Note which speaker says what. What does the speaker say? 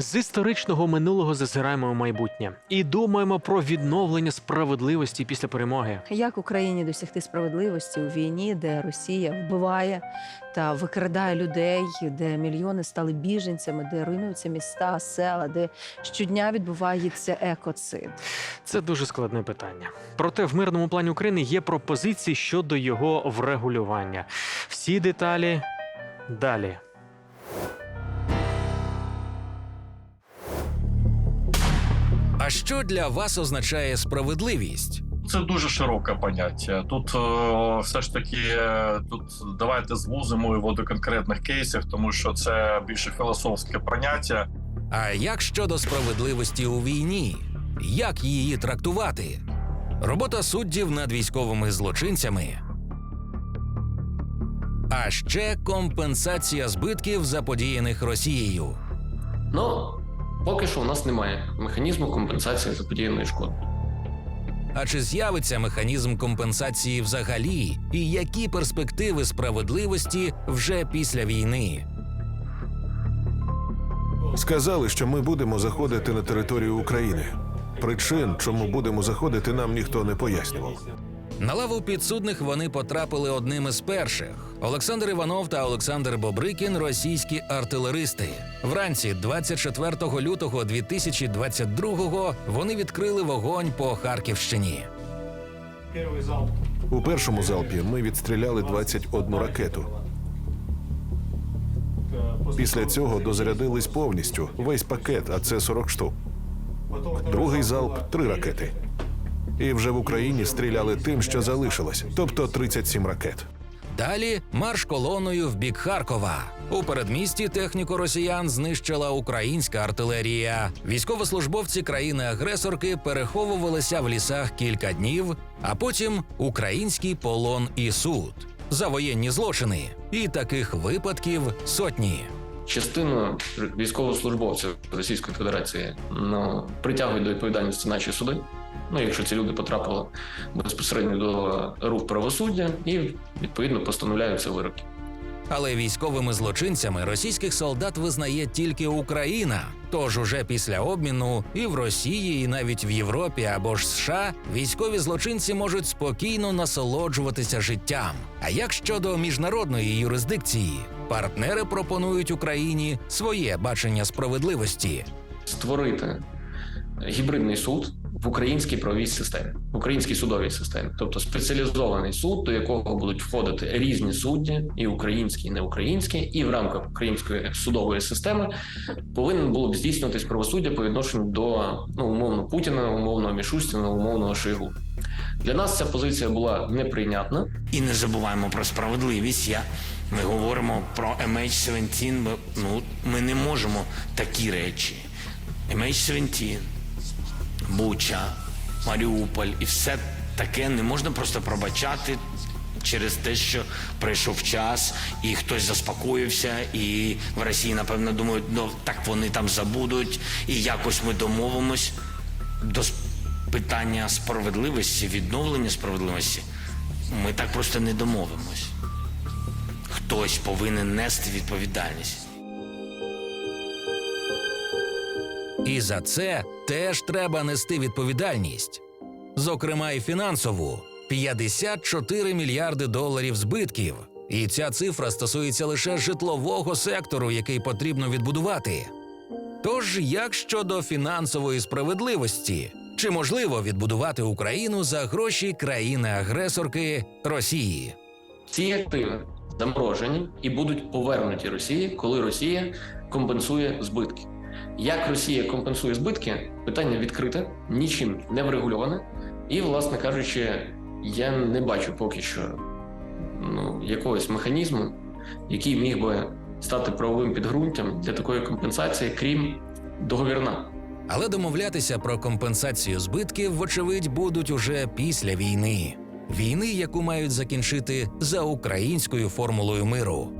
Speaker 1: З історичного минулого зазираємо у майбутнє і думаємо про відновлення справедливості після перемоги.
Speaker 2: Як Україні досягти справедливості у війні, де Росія вбиває та викрадає людей, де мільйони стали біженцями, де руйнуються міста, села, де щодня відбувається екоцид?
Speaker 1: Це дуже складне питання. Проте в мирному плані України є пропозиції щодо його врегулювання. Всі деталі далі.
Speaker 3: А що для вас означає справедливість?
Speaker 4: Це дуже широке поняття. Тут е, все ж таки е, тут давайте звузимо його до конкретних кейсів, тому що це більше філософське поняття.
Speaker 3: А як щодо справедливості у війні? Як її трактувати? Робота суддів над військовими злочинцями. А ще компенсація збитків, заподіяних Росією.
Speaker 5: Ну, поки що у нас немає механізму компенсації заподіяної шкоди.
Speaker 3: А чи з'явиться механізм компенсації взагалі? І які перспективи справедливості вже після війни?
Speaker 6: Сказали, що ми будемо заходити на територію України. Причин, чому будемо заходити, нам ніхто не пояснював.
Speaker 3: На лаву підсудних вони потрапили одним із перших. Олександр Іванов та Олександр Бобрикін російські артилеристи. Вранці 24 лютого 2022-го вони відкрили вогонь по Харківщині.
Speaker 6: У першому залпі ми відстріляли 21 ракету. Після цього дозарядились повністю весь пакет, а це 40 штук. Другий залп три ракети. І вже в Україні стріляли тим, що залишилось, тобто 37 ракет.
Speaker 3: Далі марш колоною в бік Харкова. У передмісті техніку росіян знищила українська артилерія. Військовослужбовці країни-агресорки переховувалися в лісах кілька днів, а потім український полон і суд за воєнні злочини. І таких випадків сотні.
Speaker 5: Частину військовослужбовців Російської Федерації ну, притягують до відповідальності наші суди. Ну, якщо ці люди потрапили безпосередньо до рук правосуддя, і відповідно постановляються вироки.
Speaker 3: Але військовими злочинцями російських солдат визнає тільки Україна. Тож уже після обміну і в Росії, і навіть в Європі або ж США військові злочинці можуть спокійно насолоджуватися життям. А як щодо міжнародної юрисдикції, партнери пропонують Україні своє бачення справедливості.
Speaker 5: Створити гібридний суд в українській правовій системі, в українській судовій системі, тобто спеціалізований суд, до якого будуть входити різні судді, і українські, і неукраїнські, і в рамках української судової системи повинен було б здійснюватись правосуддя по відношенню до ну умовно Путіна, умовно Мішустіна, умовного Шойгу. Для нас ця позиція була неприйнятна.
Speaker 7: І не забуваємо про справедливість. Я, ми говоримо про MH17, ми, ну, ми не можемо такі речі. MH17, Буча, Маріуполь і все таке не можна просто пробачати через те, що прийшов час, і хтось заспокоївся, і в Росії, напевно, думають, ну так вони там забудуть, і якось ми домовимось до питання справедливості, відновлення справедливості. Ми так просто не домовимось. Хтось повинен нести відповідальність.
Speaker 3: І за це теж треба нести відповідальність. Зокрема, і фінансову 54 мільярди доларів збитків. І ця цифра стосується лише житлового сектору, який потрібно відбудувати. Тож, як щодо фінансової справедливості, чи можливо відбудувати Україну за гроші країни-агресорки Росії?
Speaker 5: Ці активи заморожені і будуть повернуті Росії, коли Росія компенсує збитки. Як Росія компенсує збитки? Питання відкрите, нічим не врегульоване. І, власне кажучи, я не бачу поки що ну, якогось механізму, який міг би стати правовим підґрунтям для такої компенсації, крім договірна.
Speaker 3: Але домовлятися про компенсацію збитків, вочевидь, будуть уже після війни. Війни, яку мають закінчити за українською формулою миру.